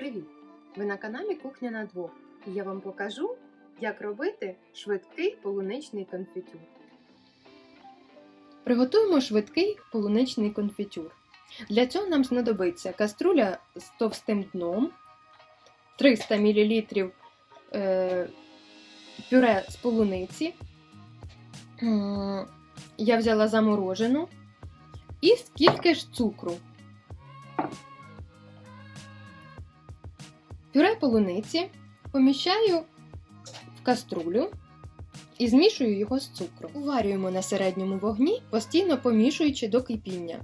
Привіт! Ви на каналі Кухня на двох і я вам покажу, як робити швидкий полуничний конфітюр. Приготуємо швидкий полуничний конфітюр. Для цього нам знадобиться каструля з товстим дном, 300 мл е, пюре з полуниці. Я взяла заморожену і скільки ж цукру. Пюре полуниці поміщаю в каструлю і змішую його з цукром. Уварюємо на середньому вогні, постійно помішуючи до кипіння.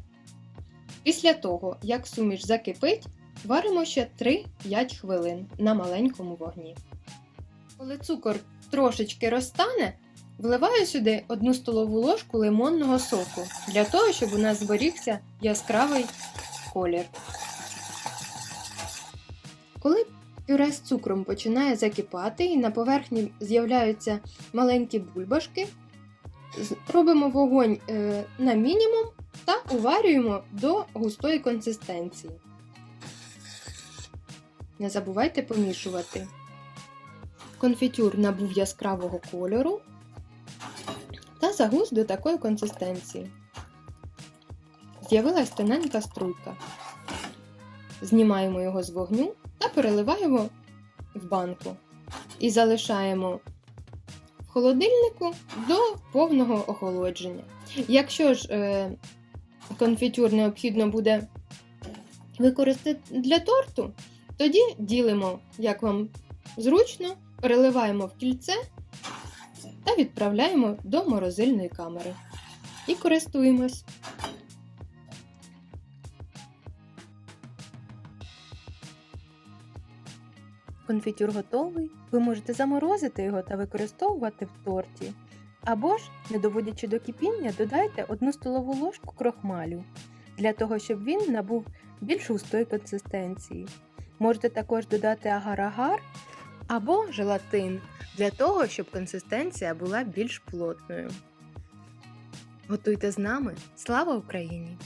Після того, як суміш закипить, варимо ще 3-5 хвилин на маленькому вогні. Коли цукор трошечки розтане, вливаю сюди 1 столову ложку лимонного соку для того, щоб у нас зберігся яскравий колір. Коли пюре з цукром починає закипати і на поверхні з'являються маленькі бульбашки, робимо вогонь е, на мінімум та уварюємо до густої консистенції. Не забувайте помішувати. Конфітюр набув яскравого кольору та загус до такої консистенції. З'явилась тоненька струйка. Знімаємо його з вогню та переливаємо в банку. І залишаємо в холодильнику до повного охолодження. Якщо ж е, конфітюр необхідно буде використати для торту, тоді ділимо, як вам зручно, переливаємо в кільце та відправляємо до морозильної камери. І користуємось. Конфітюр готовий. Ви можете заморозити його та використовувати в торті. Або ж, не доводячи до кипіння, додайте 1 столову ложку крохмалю для того, щоб він набув більш густої консистенції. Можете також додати агар-агар або желатин для того, щоб консистенція була більш плотною. Готуйте з нами! Слава Україні!